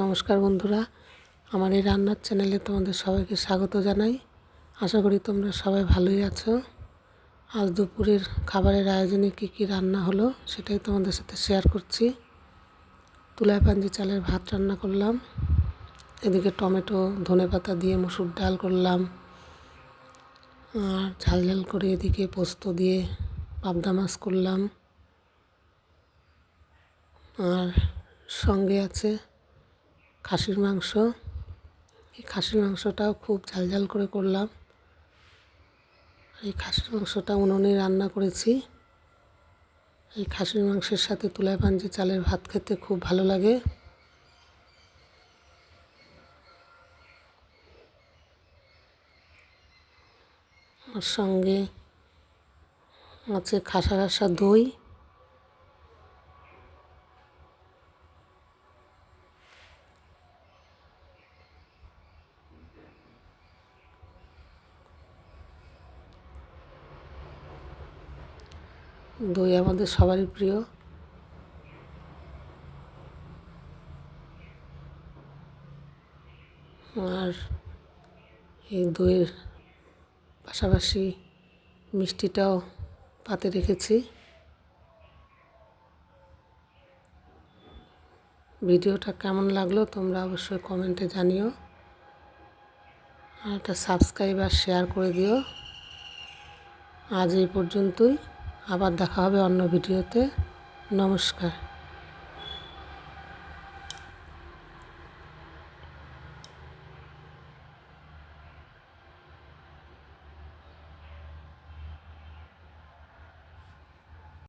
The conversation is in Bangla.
নমস্কার বন্ধুরা, আমার এই রান্নার চ্যানেলে তোমাদের সবাইকে স্বাগত জানাই। আশা করি তোমরা সবাই ভালোই আছো। আজ দুপুরের খাবারের আয়োজনে কী কী রান্না হলো সেটাই তোমাদের সাথে শেয়ার করছি। তুলায় পাঞ্জি চালের ভাত রান্না করলাম। এদিকে টমেটো, ধনে পাতা দিয়ে মসুর ডাল করলাম। আর ঝাল ঝাল করে এদিকে পোস্ত দিয়ে পাবদা মাছ করলাম। আর সঙ্গে আছে খাসির মাংস। এই খাসির মাংসটাও খুব ঝাল ঝাল করে করলাম। এই খাসির মাংসটা উনুনে রান্না করেছি। এই খাসির মাংসের সাথে তুলায় পাঞ্জি চালের ভাত খেতে খুব ভালো লাগে। আর সঙ্গে আছে খাসা খাসা দই। দই আমাদের সবারই প্রিয়। আর এই দইয়ের পাশাপাশি মিষ্টিটাও পাতে রেখেছি। ভিডিওটা কেমন লাগল তোমরা অবশ্যই কমেন্টে জানিও। আর একটা সাবস্ক্রাইব আর শেয়ার করে দিও। আজ এই পর্যন্তই। আবার দেখা হবে অন্য ভিডিওতে। নমস্কার।